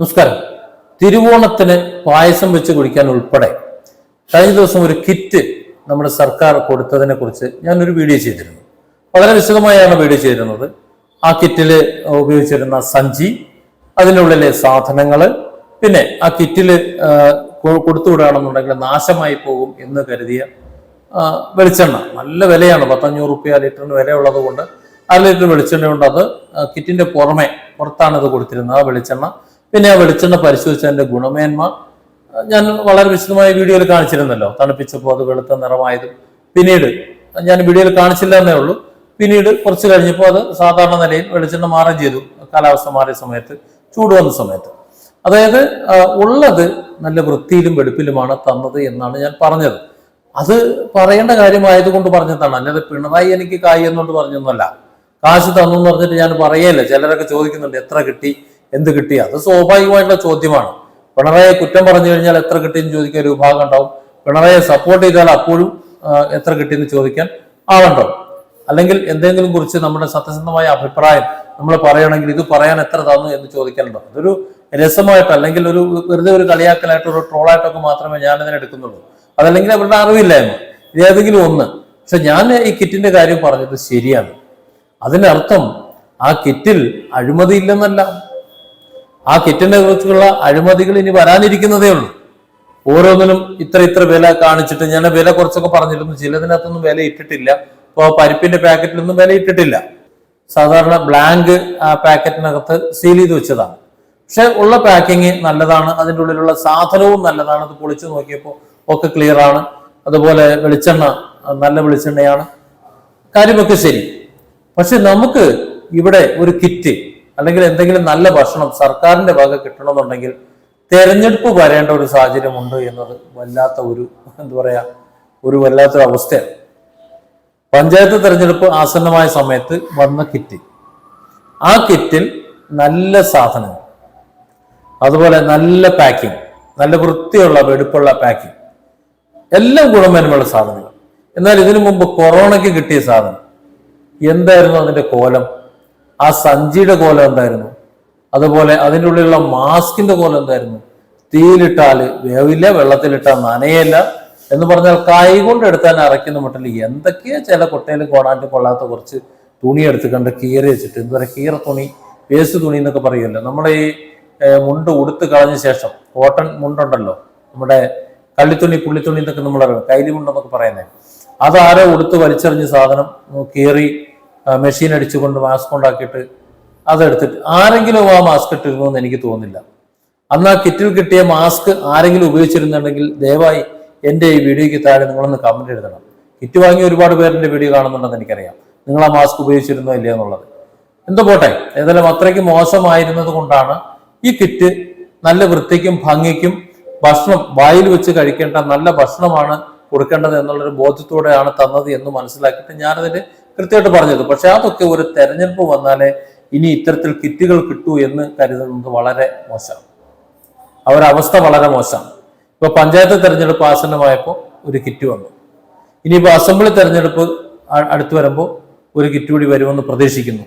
നമസ്കാരം. തിരുവോണത്തിന് പായസം വെച്ച് കുടിക്കാൻ ഉൾപ്പെടെ കഴിഞ്ഞ ദിവസം ഒരു കിറ്റ് നമ്മുടെ സർക്കാർ കൊടുത്തതിനെ കുറിച്ച് ഞാനൊരു വീഡിയോ ചെയ്തിരുന്നു. വളരെ വിശദമായാണ് വീഡിയോ ചെയ്തിരുന്നത്. ആ കിറ്റിൽ ഉപയോഗിച്ചിരുന്ന സഞ്ചി അതിനുള്ളിലെ സാധനങ്ങൾ പിന്നെ ആ കിറ്റിൽ കൊടുത്തുവിടുകയാണെന്നുണ്ടെങ്കിൽ നാശമായി പോകും എന്ന് കരുതിയ വെളിച്ചെണ്ണ. നല്ല വിലയാണ്. പത്തഞ്ഞൂറ് റുപ്യ ലിറ്ററിന് വിലയുള്ളത് കൊണ്ട് അര ലിറ്റർ വെളിച്ചെണ്ണ ഉണ്ട് അത് കിറ്റിന്റെ പുറമെ പുറത്താണ് ഇത് കൊടുത്തിരുന്നത് ആ വെളിച്ചെണ്ണ. പിന്നെ ആ വെളിച്ചെണ്ണ പരിശോധിച്ചതിന്റെ ഗുണമേന്മ ഞാൻ വളരെ വിശദമായ വീഡിയോയിൽ കാണിച്ചിരുന്നല്ലോ. തണുപ്പിച്ചപ്പോൾ അത് വെളുത്ത നിറമായതും. പിന്നീട് ഞാൻ വീഡിയോയിൽ കാണിച്ചില്ല എന്നേ ഉള്ളൂ. പിന്നീട് കുറച്ച് കഴിഞ്ഞപ്പോൾ അത് സാധാരണ നിലയിൽ വെളിച്ചെണ്ണ മാറുകയും ചെയ്തു. കാലാവസ്ഥ മാറിയ സമയത്ത് ചൂട് വന്ന സമയത്ത്. അതായത് ഉള്ളത് നല്ല വൃത്തിയിലും വെടുപ്പിലുമാണ് തന്നത് എന്നാണ് ഞാൻ പറഞ്ഞത്. അത് പറയേണ്ട കാര്യമായതുകൊണ്ട് പറഞ്ഞതാണ്. അല്ലാതെ പിണറായി എനിക്ക് കായി എന്നുകൊണ്ട് പറഞ്ഞൊന്നുമല്ല. കാശ് തന്നു എന്ന് പറഞ്ഞിട്ട് ഞാൻ പറയല്ല ചിലരൊക്കെ ചോദിക്കുന്നുണ്ട് എത്ര കിട്ടി? എന്ത് കിട്ടി? അത് സ്വാഭാവികമായിട്ടുള്ള ചോദ്യമാണ്. പിണറായി കുറ്റം പറഞ്ഞു കഴിഞ്ഞാൽ എത്ര കിട്ടിയെന്ന് ചോദിക്കാൻ ഒരു വിഭാഗം ഉണ്ടാവും. പിണറായി സപ്പോർട്ട് ചെയ്താൽ അപ്പോഴും എത്ര കിട്ടിയെന്ന് ചോദിക്കാൻ ആളുണ്ടാവും. അല്ലെങ്കിൽ എന്തെങ്കിലും കുറിച്ച് നമ്മുടെ സത്യസന്ധമായ അഭിപ്രായം നമ്മൾ പറയണമെങ്കിൽ ഇത് പറയാൻ എത്ര തന്നു എന്ന് ചോദിക്കാനുണ്ടോ അതൊരു രസമായിട്ട് അല്ലെങ്കിൽ ഒരു വെറുതെ ഒരു കളിയാക്കലായിട്ട് ഒരു ട്രോളായിട്ടൊക്കെ മാത്രമേ ഞാൻ ഇതിനെ എടുക്കുന്നുള്ളൂ. അതല്ലെങ്കിൽ അവരുടെ അറിവില്ലായ്മ. ഏതെങ്കിലും ഒന്ന്. പക്ഷെ ഞാൻ ഈ കിറ്റിന്റെ കാര്യം പറഞ്ഞത് ശരിയാണ്. അതിനർത്ഥം ആ കിറ്റിൽ അഴിമതി ഇല്ലെന്നല്ല. ആ കിറ്റിനെ കുറിച്ചുള്ള അഴിമതികൾ ഇനി വരാനിരിക്കുന്നതേ ഉള്ളൂ. ഓരോന്നിനും ഇത്ര ഇത്ര വില കാണിച്ചിട്ട് ഞാൻ വില കുറച്ചൊക്കെ പറഞ്ഞിരുന്നു. ചിലതിനകത്തൊന്നും വില ഇട്ടിട്ടില്ല. ഇപ്പോൾ പരിപ്പിന്റെ പാക്കറ്റിലൊന്നും വില ഇട്ടിട്ടില്ല. സാധാരണ ബ്ലാങ്ക് ആ പാക്കറ്റിനകത്ത് സീൽ ചെയ്ത് വെച്ചതാണ്. പക്ഷെ ഉള്ള പാക്കിങ് നല്ലതാണ്. അതിന്റെ ഉള്ളിലുള്ള സാധനവും നല്ലതാണ്. അത് പൊളിച്ചു നോക്കിയപ്പോൾ ഒക്കെ ക്ലിയർ ആണ്. അതുപോലെ വെളിച്ചെണ്ണ നല്ല വെളിച്ചെണ്ണയാണ്. കാര്യമൊക്കെ ശരി. പക്ഷെ നമുക്ക് ഇവിടെ ഒരു കിറ്റ് അല്ലെങ്കിൽ എന്തെങ്കിലും നല്ല ഭക്ഷണം സർക്കാരിന്റെ വക കിട്ടണമെന്നുണ്ടെങ്കിൽ തെരഞ്ഞെടുപ്പ് വരേണ്ട ഒരു സാഹചര്യമുണ്ട് എന്നത് വല്ലാത്ത ഒരു എന്താ പറയാ ഒരു വല്ലാത്തൊരു അവസ്ഥയാണ്. പഞ്ചായത്ത് തെരഞ്ഞെടുപ്പ് ആസന്നമായ സമയത്ത് വന്ന കിറ്റ്. ആ കിറ്റിൽ നല്ല സാധനങ്ങൾ. അതുപോലെ നല്ല പാക്കിംഗ് നല്ല വൃത്തിയുള്ള വെടുപ്പുള്ള പാക്കിംഗ് എല്ലാം ഗുണമേന്മയുള്ള സാധനങ്ങൾ. എന്നാൽ ഇതിനു മുമ്പ് കൊറോണയ്ക്ക് കിട്ടിയ സാധനം. എന്തായിരുന്നു അതിന്റെ കോലം? ആ സഞ്ചിയുടെ കോലം എന്തായിരുന്നു? അതുപോലെ അതിന്റെ ഉള്ളിലുള്ള മാസ്കിന്റെ കോലം എന്തായിരുന്നു? തീയിലിട്ടാൽ വേവില്ല വെള്ളത്തിലിട്ടാൽ നനയല്ല എന്ന് പറഞ്ഞാൽ കൈ കൊണ്ട് എടുത്താൽ അരയ്ക്കുന്ന മട്ടിൽ എന്തൊക്കെയാ ചില കൊട്ടയിലും കോടാണ്ട് കൊള്ളാത്ത കുറച്ച് തുണി എടുത്ത് കണ്ട് കീറി വെച്ചിട്ട് പറയുക കീറ തുണി വേസ്റ്റ് തുണി എന്നൊക്കെ പറയുമല്ലോ. നമ്മുടെ ഈ മുണ്ട് ഉടുത്ത് കളഞ്ഞ ശേഷം കോട്ടൺ മുണ്ടുണ്ടല്ലോ നമ്മുടെ കള്ളിത്തുണി പുള്ളിത്തുണി എന്നൊക്കെ നമ്മൾ അറിയാം കൈലി മുണ്ടെന്നൊക്കെ പറയുന്നത്. അതാരോ ഉടുത്ത് വലിച്ചെറിഞ്ഞ സാധനം കീറി മെഷീൻ അടിച്ചുകൊണ്ട് മാസ്ക് ഉണ്ടാക്കിയിട്ട് അതെടുത്തിട്ട് ആരെങ്കിലും ആ മാസ്ക് ഇട്ടിരുന്നു എന്ന് എനിക്ക് തോന്നുന്നില്ല. അന്ന് ആ കിറ്റിൽ കിട്ടിയ മാസ്ക് ആരെങ്കിലും ഉപയോഗിച്ചിരുന്നുണ്ടെങ്കിൽ ദയവായി എന്റെ ഈ വീഡിയോയ്ക്ക് താഴെ നിങ്ങളൊന്ന് കമന്റ് എഴുതണം. കിറ്റ് വാങ്ങി ഒരുപാട് പേരുടെ വീഡിയോ കാണുന്നുണ്ടെന്ന് എനിക്കറിയാം. നിങ്ങൾ ആ മാസ്ക് ഉപയോഗിച്ചിരുന്നോ ഇല്ലയോ എന്നുള്ളത്. എന്തോ പോട്ടെ ഏതായാലും അത്രയ്ക്ക് മോശമായിരുന്നത് കൊണ്ടാണ് ഈ കിറ്റ് നല്ല വൃത്തിക്കും ഭംഗിക്കും ഭക്ഷണം വായിൽ വെച്ച് കഴിക്കേണ്ട നല്ല ഭക്ഷണമാണ് കൊടുക്കേണ്ടത് എന്നുള്ളൊരു ബോധ്യത്തോടെയാണ് തന്നത് എന്ന് മനസ്സിലാക്കിയിട്ട് ഞാനതിന് കൃത്യമായിട്ട് പറഞ്ഞത്. പക്ഷെ അതൊക്കെ ഒരു തെരഞ്ഞെടുപ്പ് വന്നാലേ ഇനി ഇത്തരത്തിൽ കിറ്റുകൾ കിട്ടൂ എന്ന് കരുതുന്നത് വളരെ മോശമാണ് അവരവസ്ഥ വളരെ മോശമാണ് ഇപ്പൊ പഞ്ചായത്ത് തെരഞ്ഞെടുപ്പ് ആസന്നമായപ്പോൾ ഒരു കിറ്റ് വന്നു. ഇനിയിപ്പോൾ അസംബ്ലി തെരഞ്ഞെടുപ്പ് അടുത്ത് വരുമ്പോൾ ഒരു കിറ്റ് കൂടി വരുമെന്ന് പ്രതീക്ഷിക്കുന്നു.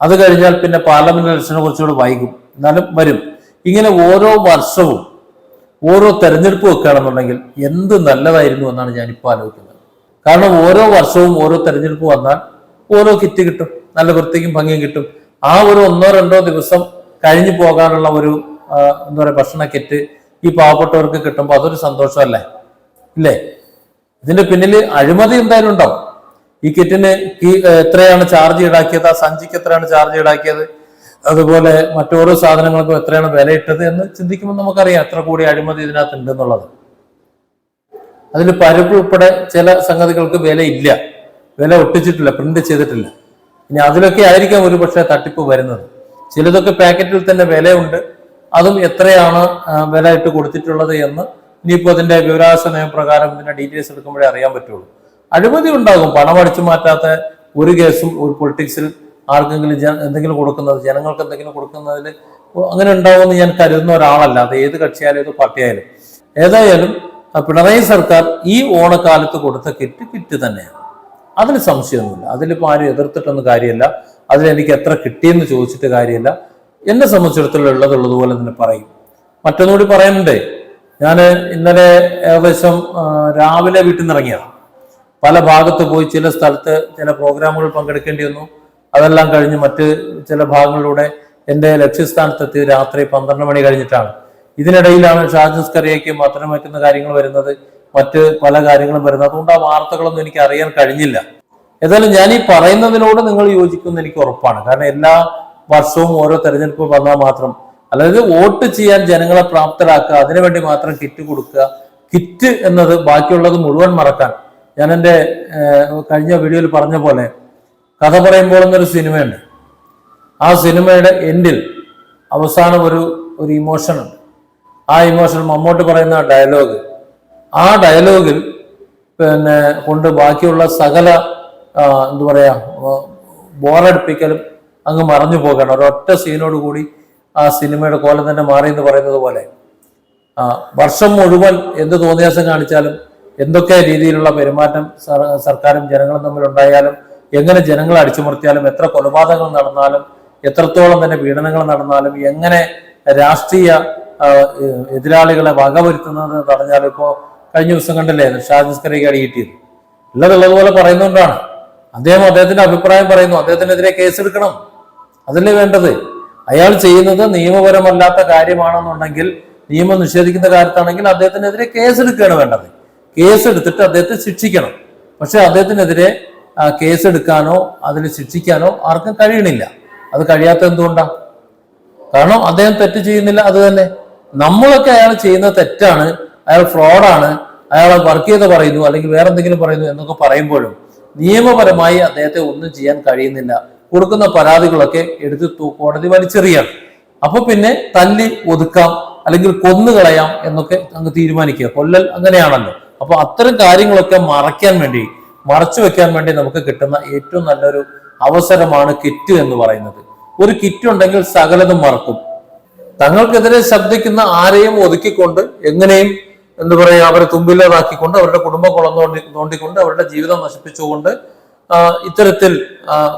അത് കഴിഞ്ഞാൽ പിന്നെ പാർലമെന്റ് ഇലക്ഷനെ കുറച്ചുകൂടി വൈകും. എന്നാലും വരും. ഇങ്ങനെ ഓരോ വർഷവും ഓരോ തെരഞ്ഞെടുപ്പ് വെക്കുകയാണെന്നുണ്ടെങ്കിൽ എന്ത് നല്ലതായിരുന്നു എന്നാണ് ഞാൻ ഇപ്പോൾ ആലോചിക്കുന്നത്. കാരണം ഓരോ വർഷവും ഓരോ തെരഞ്ഞെടുപ്പ് വന്നാൽ ഓരോ കിറ്റ് കിട്ടും നല്ല വൃത്തിക്കും ഭംഗിയും കിട്ടും. ആ ഒരു ഒന്നോ രണ്ടോ ദിവസം കഴിഞ്ഞു പോകാനുള്ള ഒരു എന്താ പറയുക ഭക്ഷണ കിറ്റ് ഈ പാവപ്പെട്ടവർക്ക് കിട്ടുമ്പോൾ അതൊരു സന്തോഷമല്ലേ? ഇല്ലേ? ഇതിന്റെ പിന്നിൽ അഴിമതി എന്തായാലും ഉണ്ടാവും. ഈ കിറ്റിന് എത്രയാണ് ചാർജ് ഈടാക്കിയത് ആ സഞ്ചിക്ക് എത്രയാണ് ചാർജ് ഈടാക്കിയത് അതുപോലെ മറ്റോരോ സാധനങ്ങൾക്കും എത്രയാണ് വില ഇട്ടത് എന്ന് ചിന്തിക്കുമ്പോൾ നമുക്കറിയാം എത്ര കൂടി അഴിമതി ഇതിനകത്ത് ഉണ്ട് എന്നുള്ളത് അതിൽ പരപ്പ് ഉൾപ്പെടെ ചില സംഗതികൾക്ക് വില ഇല്ല. വില ഒട്ടിച്ചിട്ടില്ല പ്രിന്റ് ചെയ്തിട്ടില്ല. ഇനി അതിലൊക്കെ ആയിരിക്കാം ഒരു പക്ഷേ തട്ടിപ്പ് വരുന്നത്. ചിലതൊക്കെ പാക്കറ്റിൽ തന്നെ വിലയുണ്ട്. അതും എത്രയാണ് വില ഇട്ട് കൊടുത്തിട്ടുള്ളത് എന്ന് ഇനിയിപ്പോൾ അതിന്റെ വിവരാവകാശ നിയമപ്രകാരം ഇതിന്റെ ഡീറ്റെയിൽസ് എടുക്കുമ്പോഴേ അറിയാൻ പറ്റുള്ളൂ. അഴിമതി ഉണ്ടാകും. പണം അടിച്ചു മാറ്റാത്ത ഒരു കേസും ഒരു പൊളിറ്റിക്സിൽ ആർക്കെങ്കിലും എന്തെങ്കിലും കൊടുക്കുന്നത് ജനങ്ങൾക്ക് എന്തെങ്കിലും കൊടുക്കുന്നതിൽ അങ്ങനെ ഉണ്ടാവുമെന്ന് ഞാൻ കരുതുന്ന ഒരാളല്ല. അത് ഏത് കക്ഷിയായാലും ഏത് പാർട്ടിയായാലും. ഏതായാലും പിണറായി സർക്കാർ ഈ ഓണക്കാലത്ത് കൊടുത്ത കിറ്റ് കിറ്റ് തന്നെയാണ്. അതിന് സംശയമൊന്നുമില്ല. അതിലിപ്പോൾ ആരും എതിർത്തിട്ടൊന്നും കാര്യമില്ല. അതിലെനിക്ക് എത്ര കിട്ടിയെന്ന് ചോദിച്ചിട്ട് കാര്യമില്ല. എന്നെ സംബന്ധിച്ചിടത്തോളം ഉള്ളതുള്ളതുപോലെ തന്നെ പറയും. മറ്റൊന്നുകൂടി പറയണ്ടേ? ഞാൻ ഇന്നലെ ഏകദേശം രാവിലെ വീട്ടിൽ നിന്ന് ഇറങ്ങിയതാണ് പല ഭാഗത്ത് പോയി ചില സ്ഥലത്ത് ചില പ്രോഗ്രാമുകൾ പങ്കെടുക്കേണ്ടി വന്നു. അതെല്ലാം കഴിഞ്ഞ് മറ്റ് ചില ഭാഗങ്ങളിലൂടെ എന്റെ ലക്ഷ്യസ്ഥാനത്തെത്തി രാത്രി പന്ത്രണ്ട് മണി കഴിഞ്ഞിട്ടാണ്. ഇതിനിടയിലാണ് ഷാജസ് കറിയയ്ക്ക് മത്തനം വയ്ക്കുന്ന കാര്യങ്ങൾ വരുന്നത്. മറ്റ് പല കാര്യങ്ങളും വരുന്നത്. അതുകൊണ്ട് ആ വാർത്തകളൊന്നും എനിക്ക് അറിയാൻ കഴിഞ്ഞില്ല. ഏതായാലും ഞാൻ ഈ പറയുന്നതിനോട് നിങ്ങൾ യോജിക്കുമെന്ന് എനിക്ക് ഉറപ്പാണ്. കാരണം എല്ലാ വർഷവും ഓരോ തെരഞ്ഞെടുപ്പ് വന്നാൽ മാത്രം അതായത് വോട്ട് ചെയ്യാൻ ജനങ്ങളെ പ്രാപ്തരാക്കുക അതിനുവേണ്ടി മാത്രം കിറ്റ് കൊടുക്കുക. കിറ്റ് എന്നത് ബാക്കിയുള്ളത് മുഴുവൻ മറക്കാൻ. ഞാൻ എന്റെ കഴിഞ്ഞ വീഡിയോയിൽ പറഞ്ഞ പോലെ കഥ പറയുമ്പോൾ എന്നൊരു സിനിമയുണ്ട്. ആ സിനിമയുടെ എൻഡിൽ അവസാനം ഒരു ഒരു ഇമോഷൻ ഉണ്ട്. ആ ഇമോഷൻ മമ്മൂട്ടി പറയുന്ന ഡയലോഗ് ആ ഡയലോഗിൽ പിന്നെ കൊണ്ട് ബാക്കിയുള്ള സകല എന്താ പറയാ ബോറടിപ്പിക്കലും അങ്ങ് മറഞ്ഞു പോകണം ഒരൊറ്റ സീനോട് കൂടി ആ സിനിമയുടെ കോലം തന്നെ മാറി എന്ന് പറയുന്നത് പോലെ. വർഷം മുഴുവൻ എന്ത് തോന്നിയാസം കാണിച്ചാലും എന്തൊക്കെ രീതിയിലുള്ള പെരുമാറ്റം സർക്കാരും ജനങ്ങളും തമ്മിൽ ഉണ്ടായാലും എങ്ങനെ ജനങ്ങളെ അടിച്ചുമർത്തിയാലും എത്ര കൊലപാതകങ്ങൾ നടന്നാലും എത്രത്തോളം തന്നെ പീഡനങ്ങൾ നടന്നാലും എങ്ങനെ രാഷ്ട്രീയ എതിരാളികളെ വകവരുത്തുന്നത് പറഞ്ഞാൽ ഇപ്പോ കഴിഞ്ഞ ദിവസം കണ്ടല്ലേ ഷാജിസ്കറിക്ക് അടി കിട്ടിയത് ഉള്ളതുള്ളതുപോലെ പറയുന്നുകൊണ്ടാണ് അദ്ദേഹം അദ്ദേഹത്തിന്റെ അഭിപ്രായം പറയുന്നു അദ്ദേഹത്തിനെതിരെ കേസെടുക്കണം. അതല്ലേ വേണ്ടത്? അയാൾ ചെയ്യുന്നത് നിയമപരമല്ലാത്ത കാര്യമാണെന്നുണ്ടെങ്കിൽ നിയമം നിഷേധിക്കുന്ന കാര്യത്താണെങ്കിൽ അദ്ദേഹത്തിനെതിരെ കേസെടുക്കുകയാണ് വേണ്ടത്. കേസെടുത്തിട്ട് അദ്ദേഹത്തെ ശിക്ഷിക്കണം. പക്ഷെ അദ്ദേഹത്തിനെതിരെ കേസെടുക്കാനോ അതിൽ ശിക്ഷിക്കാനോ ആർക്കും കഴിയണില്ല. അത് കഴിയാത്ത എന്തുകൊണ്ടാണ് കാരണം അദ്ദേഹം തെറ്റ് ചെയ്യുന്നില്ല അത് തന്നെ. നമ്മളൊക്കെ അയാൾ ചെയ്യുന്ന തെറ്റാണ് അയാൾ ഫ്രോഡാണ് അയാൾ വർക്ക് ചെയ്ത് പറയുന്നു അല്ലെങ്കിൽ വേറെ എന്തെങ്കിലും പറയുന്നു എന്നൊക്കെ പറയുമ്പോഴും നിയമപരമായി അദ്ദേഹത്തെ ഒന്നും ചെയ്യാൻ കഴിയുന്നില്ല. കൊടുക്കുന്ന പരാതികളൊക്കെ എടുത്ത് കോടതി വലിച്ചെറിയാണ്. അപ്പൊ പിന്നെ തല്ലി ഒതുക്കാം അല്ലെങ്കിൽ കൊന്നുകളയാം എന്നൊക്കെ അങ്ങ് തീരുമാനിക്കുക. കൊല്ലൽ അങ്ങനെയാണല്ലോ. അപ്പൊ അത്തരം കാര്യങ്ങളൊക്കെ മറയ്ക്കാൻ വേണ്ടി മറച്ചു വെക്കാൻ വേണ്ടി നമുക്ക് കിട്ടുന്ന ഏറ്റവും നല്ലൊരു അവസരമാണ് കിറ്റ് എന്ന് പറയുന്നത്. ഒരു കിറ്റ് ഉണ്ടെങ്കിൽ സകലതും മറക്കും. തങ്ങൾക്കെതിരെ ശബ്ദിക്കുന്ന ആരെയും ഒതുക്കിക്കൊണ്ട് എങ്ങനെയും എന്ത് പറയുക അവരെ തുമ്പില്ലാതാക്കിക്കൊണ്ട് അവരുടെ കുടുംബം കുളം തോണ്ടി തോണ്ടിക്കൊണ്ട് അവരുടെ ജീവിതം നശിപ്പിച്ചുകൊണ്ട് ഇത്തരത്തിൽ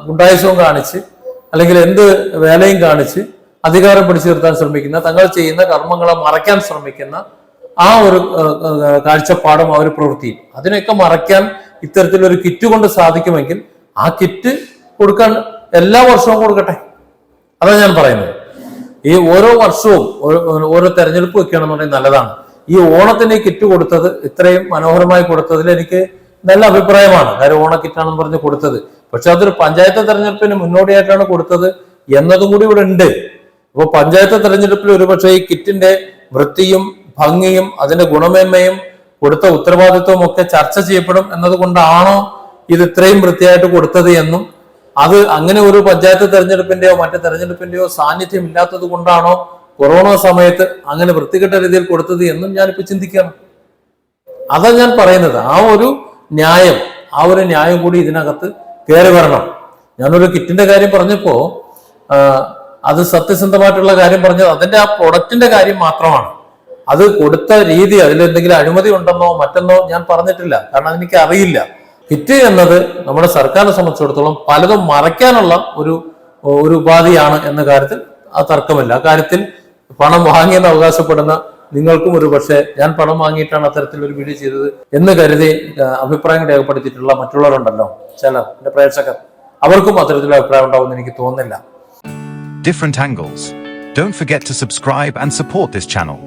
ഗുണ്ടായുസവും കാണിച്ച് അല്ലെങ്കിൽ എന്ത് വേലയും കാണിച്ച് അധികാരം പിടിച്ചു നിർത്താൻ ശ്രമിക്കുന്ന തങ്ങൾ ചെയ്യുന്ന കർമ്മങ്ങളെ മറയ്ക്കാൻ ശ്രമിക്കുന്ന ആ ഒരു കാഴ്ചപ്പാടും ആ ഒരു പ്രവൃത്തിയും. അതിനൊക്കെ മറയ്ക്കാൻ ഇത്തരത്തിലൊരു കിറ്റ് കൊണ്ട് സാധിക്കുമെങ്കിൽ ആ കിറ്റ് കൊടുക്കാൻ എല്ലാ വർഷവും കൊടുക്കട്ടെ. അതാണ് ഞാൻ പറയുന്നത്. ഈ ഓരോ വർഷവും ഓരോ- തെരഞ്ഞെടുപ്പ് വെക്കുകയാണെന്നുണ്ടെങ്കിൽ നല്ലതാണ്. ഈ ഓണത്തിന് കിറ്റ് കൊടുത്തത് ഇത്രയും മനോഹരമായി കൊടുത്തതിൽ എനിക്ക് നല്ല അഭിപ്രായമാണ്. കാര്യം ഓണ കിറ്റാണെന്ന് പറഞ്ഞ് കൊടുത്തത്. പക്ഷെ അതൊരു പഞ്ചായത്ത് തെരഞ്ഞെടുപ്പിന് മുന്നോടിയായിട്ടാണ് കൊടുത്തത് എന്നതും കൂടി ഇവിടെ ഉണ്ട്. അപ്പൊ പഞ്ചായത്ത് തെരഞ്ഞെടുപ്പിൽ ഒരുപക്ഷെ ഈ കിറ്റിന്റെ വൃത്തിയും ഭംഗിയും അതിന്റെ ഗുണമേന്മയും കൊടുത്ത ഉത്തരവാദിത്വവും ഒക്കെ ചർച്ച ചെയ്യപ്പെടും എന്നതുകൊണ്ടാണോ ഇത് ഇത്രയും വൃത്തിയായിട്ട് കൊടുത്തത് എന്നും അത് അങ്ങനെ ഒരു പഞ്ചായത്ത് തെരഞ്ഞെടുപ്പിന്റെയോ മറ്റു തെരഞ്ഞെടുപ്പിന്റെയോ സാന്നിധ്യം ഇല്ലാത്തത് കൊണ്ടാണോ കൊറോണ സമയത്ത് അങ്ങനെ വൃത്തികെട്ട രീതിയിൽ കൊടുത്തത് എന്നും ഞാനിപ്പോ ചിന്തിക്കണം. അതാ ഞാൻ പറയുന്നത്. ആ ഒരു ന്യായം ആ ഒരു ന്യായം കൂടി ഇതിനകത്ത് കയറി വരണം. ഞാനൊരു കിറ്റിന്റെ കാര്യം പറഞ്ഞപ്പോ അത് സത്യസന്ധമായിട്ടുള്ള കാര്യം പറഞ്ഞത് അതിന്റെ ആ പ്രൊഡക്റ്റിന്റെ കാര്യം മാത്രമാണ്. അത് കൊടുത്ത രീതി അതിൽ എന്തെങ്കിലും അഴിമതി ഉണ്ടെന്നോ മറ്റെന്നോ ഞാൻ പറഞ്ഞിട്ടില്ല. കാരണം അതെനിക്ക് അറിയില്ല കിറ്റ് എന്നത് നമ്മുടെ സർക്കാരിനെ സംബന്ധിച്ചിടത്തോളം പലതും മറയ്ക്കാനുള്ള ഒരു ഒരു ഉപാധിയാണ് എന്ന കാര്യത്തിൽ ആ തർക്കമില്ല കാര്യത്തിൽ പണം വാങ്ങിയെന്ന് അവകാശപ്പെടുന്ന നിങ്ങൾക്കും ഒരു പക്ഷേ ഞാൻ പണം വാങ്ങിയിട്ടാണ് അത്തരത്തിൽ ഒരു വീഡിയോ ചെയ്തത് എന്ന് കരുതി അഭിപ്രായം രേഖപ്പെടുത്തിയിട്ടുള്ള മറ്റുള്ളവരുണ്ടല്ലോ ചില എന്റെ പ്രേക്ഷകർ അവർക്കും അത്തരത്തിലുള്ള അഭിപ്രായം ഉണ്ടാവുമെന്ന് എനിക്ക് തോന്നുന്നില്ല. Don't forget to subscribe and support this channel.